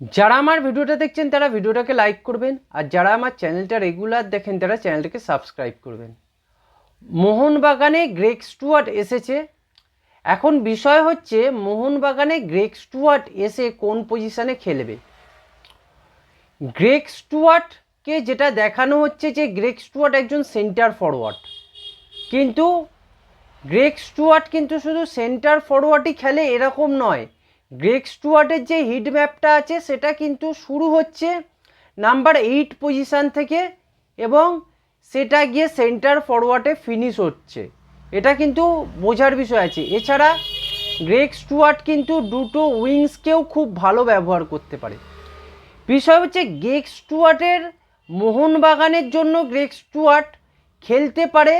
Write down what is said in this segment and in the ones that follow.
যারা আমার ভিডিওটা দেখছেন, তারা ভিডিওটাকে লাইক করবেন। আর যারা আমার চ্যানেলটা রেগুলার দেখেন, তারা চ্যানেলটাকে সাবস্ক্রাইব করবেন। মোহনবাগানে গ্রেক স্টুয়ার্ট এসেছে। এখন বিষয় হচ্ছে, মোহনবাগানে গ্রেক স্টুয়ার্ট এসে কোন পজিশনে খেলবে? গ্রেক স্টুয়ার্টকে যেটা দেখানো হচ্ছে যে গ্রেক স্টুয়ার্ট একজন সেন্টার ফরওয়ার্ড কিন্তু গ্রেক স্টুয়ার্ট কিন্তু শুধু সেন্টার ফরওয়ার্ডই খেলে, এরকম নয়। গ্রেক স্টুয়ার্টের যে হিট ম্যাপটা আছে, সেটা কিন্তু শুরু হচ্ছে নাম্বার এইট পজিশান থেকে এবং সেটা গিয়ে সেন্টার ফরওয়ার্ডে ফিনিশ হচ্ছে। এটা কিন্তু বোঝার বিষয় আছে। এছাড়া গ্রেক স্টুয়ার্ট কিন্তু দুটো উইংসকেও খুব ভালো ব্যবহার করতে পারে। বিষয় হচ্ছে গ্রেক স্টুয়ার্টের মোহনবাগানের জন্য গ্রেক স্টুয়ার্ট খেলতে পারে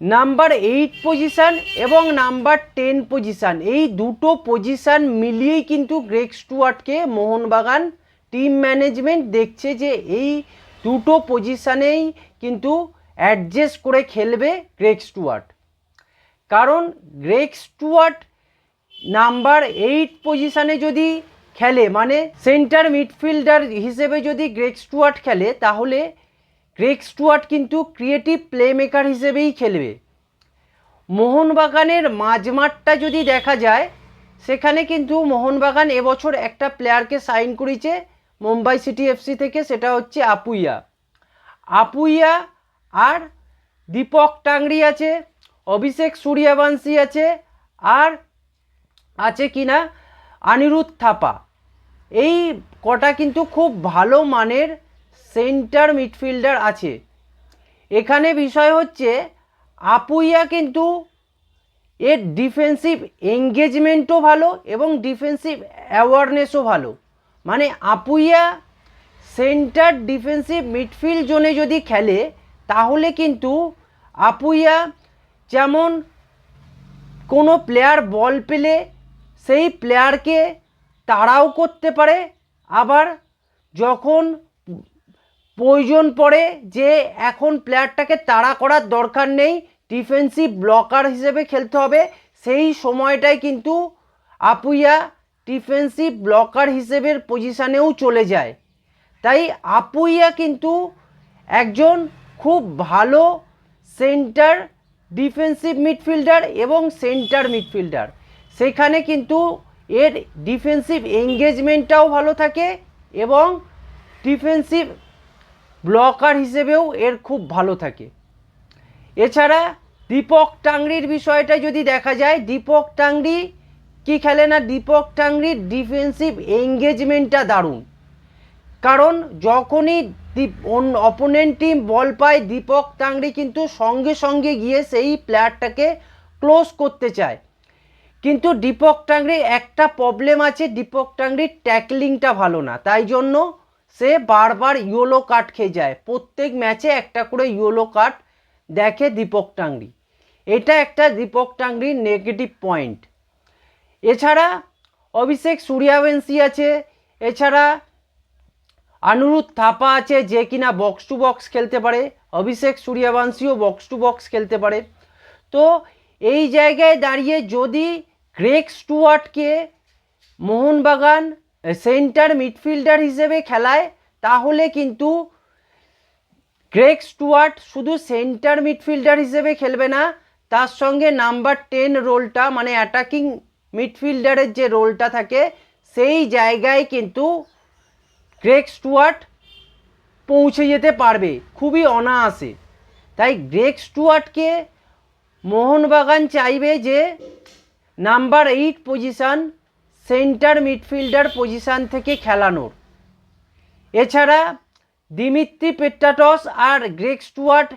নাম্বার এইট পজিশান এবং নাম্বার টেন পজিশান। এই দুটো পজিশান মিলিয়েই কিন্তু গ্রেক স্টুয়ার্টকে মোহনবাগান টিম ম্যানেজমেন্ট দেখছে যে এই দুটো পজিশানেই কিন্তু অ্যাডজাস্ট করে খেলবে গ্রেক স্টুয়ার্ট। কারণ গ্রেক স্টুয়ার্ট নাম্বার এইট পজিশানে যদি খেলে মানে সেন্টার মিডফিল্ডার হিসেবে যদি গ্রেক স্টুয়ার্ট খেলে, তাহলে গ্রেক স্টুয়ার্ট কিন্তু ক্রিয়েটিভ প্লেমেকার হিসেবেই খেলবে। মোহনবাগানের মাঝমাঠটা যদি দেখা যায়, সেখানে কিন্তু মোহনবাগান এবছর একটা প্লেয়ারকে সাইন করেছে মুম্বাই সিটি এফসি থেকে, সেটা হচ্ছে আপুইয়া। আপুইয়া আর দীপক টাংরি আছে, অভিষেক সূর্যবংশী আছে, আর আছে কিনা, অনিরুদ্ধ থাপা। এই কটা কিন্তু খুব ভালো মানের সেন্টার মিডফিল্ডার আছে। এখানে বিষয় হচ্ছে, আপুইয়া কিন্তু এর ডিফেন্সিভ এঙ্গেজমেন্টও ভালো এবং ডিফেন্সিভ অ্যাওয়ারনেসও ভালো। মানে আপুইয়া সেন্টার ডিফেন্সিভ মিডফিল্ড জোনে যদি খেলে, তাহলে কিন্তু আপুইয়া যেমন কোনো প্লেয়ার বল পেলে, সেই প্লেয়ারকে তাড়াও করতে পারে। আবার যখন প্রয়োজন পড়ে যে এখন প্লেয়ারটাকে তাড়া করার দরকার নেই ডিফেন্সিভ ব্লকার হিসেবে খেলতে হবে। সেই সময়টায় কিন্তু আপুইয়া ডিফেন্সিভ ব্লকার হিসেবে পজিশানেও চলে যায়। তাই আপুইয়া কিন্তু একজন খুব ভালো সেন্টার ডিফেন্সিভ মিডফিল্ডার এবং সেন্টার মিডফিল্ডার সেখানে কিন্তু এর ডিফেন্সিভ এঙ্গেজমেন্টটাও ভালো থাকে এবং ডিফেন্সিভ ব্লকার হিসেবেও এর খুব ভালো থাকে। এছাড়া দীপক টাংরির বিষয়টা যদি দেখা যায়, দীপক টাংরি কি খেলে না? দীপক টাংরির ডিফেন্সিভ এঙ্গেজমেন্টটা দারুণ। কারণ যখনই অপোনেন্ট টিম বল পায়, দীপক টাংরি কিন্তু সঙ্গে সঙ্গে গিয়ে সেই প্লেয়ারটাকে ক্লোজ করতে চায়। কিন্তু দীপক টাংরির একটা প্রবলেম আছে, দীপক টাংরির ট্যাকলিংটা ভালো না। তাই জন্য সে বারবার ইয়েলো কার্ড খেয়ে যায়। প্রত্যেক ম্যাচে একটা করে ইয়েলো কার্ড দেখে দীপক টাংরি। এটা একটা দীপক টাংরির নেগেটিভ পয়েন্ট এছাড়া অভিষেক সূর্যবংশী আছে, এছাড়া অনুরুদ্ধ থাপা আছে যে কিনা বক্স টু বক্স খেলতে পারে, অভিষেক সূর্যবংশীও বক্স টু বক্স খেলতে পারে। তো এই জায়গায় দাঁড়িয়ে যদি গ্রেক স্টুয়ার্টকে মোহনবাগান সেন্টার মিডফিল্ডার হিসেবে খেলায়, তাহলে কিন্তু গ্রেক স্টুয়ার্ট শুধু সেন্টার মিডফিল্ডার হিসেবে খেলবে না, তার সঙ্গে নাম্বার টেন রোলটা মানে অ্যাটাকিং মিডফিল্ডারের যে রোলটা থাকে, সেই জায়গায় কিন্তু গ্রেক স্টুয়ার্ট পৌঁছে যেতে পারবে, খুবই অনায়াসে। তাই গ্রেক স্টুয়ার্টকে মোহনবাগান চাইবে যে number eight position centre midfielder position থেকে খেলানোর। এছাড়া দিমিত্রি পেট্টাটস আর গ্রেক স্টুয়ার্ট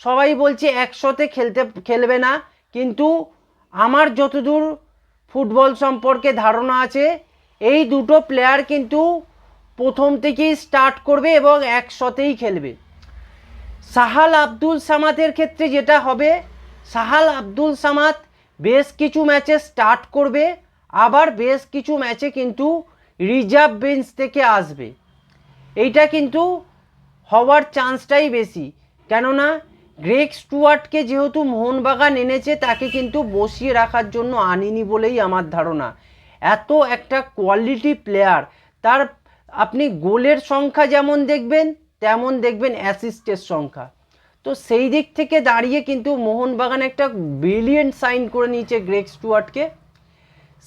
সবাই বলছে একসাথে খেলতে, খেলবে না। কিন্তু আমার যতদূর ফুটবল সম্পর্কে ধারণা আছে, এই দুটো প্লেয়ার কিন্তু প্রথম থেকেই স্টার্ট করবে এবং একসাথেই খেলবে। সাহাল আব্দুল সামাদের ক্ষেত্রে যেটা হবে, সাহাল আব্দুল সামাদ বেশ কিছু ম্যাচে স্টার্ট করবে। আবার বেশ কিছু ম্যাচে কিন্তু রিজার্ভ বেঞ্চ থেকে আসবে। এইটা কিন্তু হওয়ার চান্সটাই বেশি। কেননা গ্রেক স্টুয়ার্টকে যেহেতু মোহনবাগান এনেছে, তাকে কিন্তু বসিয়ে রাখার জন্য আনিনি বলেই আমার ধারণা। এত একটা কোয়ালিটি প্লেয়ার, তার আপনি গোলের সংখ্যা যেমন দেখবেন, তেমন দেখবেন অ্যাসিস্টের সংখ্যা। তো সেই দিক থেকে দাঁড়িয়ে কিন্তু মোহনবাগান একটা ব্রিলিয়েন্ট সাইন করে নিয়েছে গ্রেগ স্টুয়ার্টকে।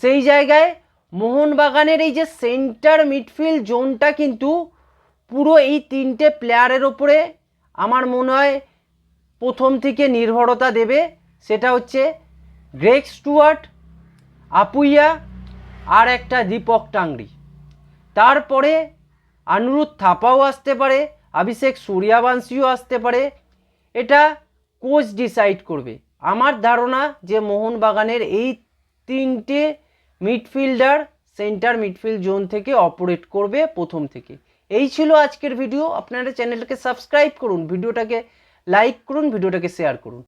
সেই জায়গায় মোহনবাগানের এই যে সেন্টার মিডফিল্ড জোনটা কিন্তু পুরো এই তিনটে প্লেয়ারের ওপরে আমার মনে হয় প্রথম থেকে নির্ভরতা দেবে। সেটা হচ্ছে গ্রেক স্টুয়ার্ট, আপুইয়া আর একটা দীপক টাংরি। তারপরে আনুরুদ্ধ থাপাও আসতে পারে, অভিষেক সূর্যাবংশীও আসতে পারে। এটা কোচ ডিসাইড করবে। আমার ধারণা যে মোহনবাগানের এই তিনটে মিডফিল্ডার সেন্টার মিডফিল্ড জোন থেকে অপারেট করবে প্রথম থেকে। এই ছিল আজকের ভিডিও আপনারা চ্যানেলটাকে সাবস্ক্রাইব করুন ভিডিওটাকে লাইক করুন ভিডিওটাকে শেয়ার করুন।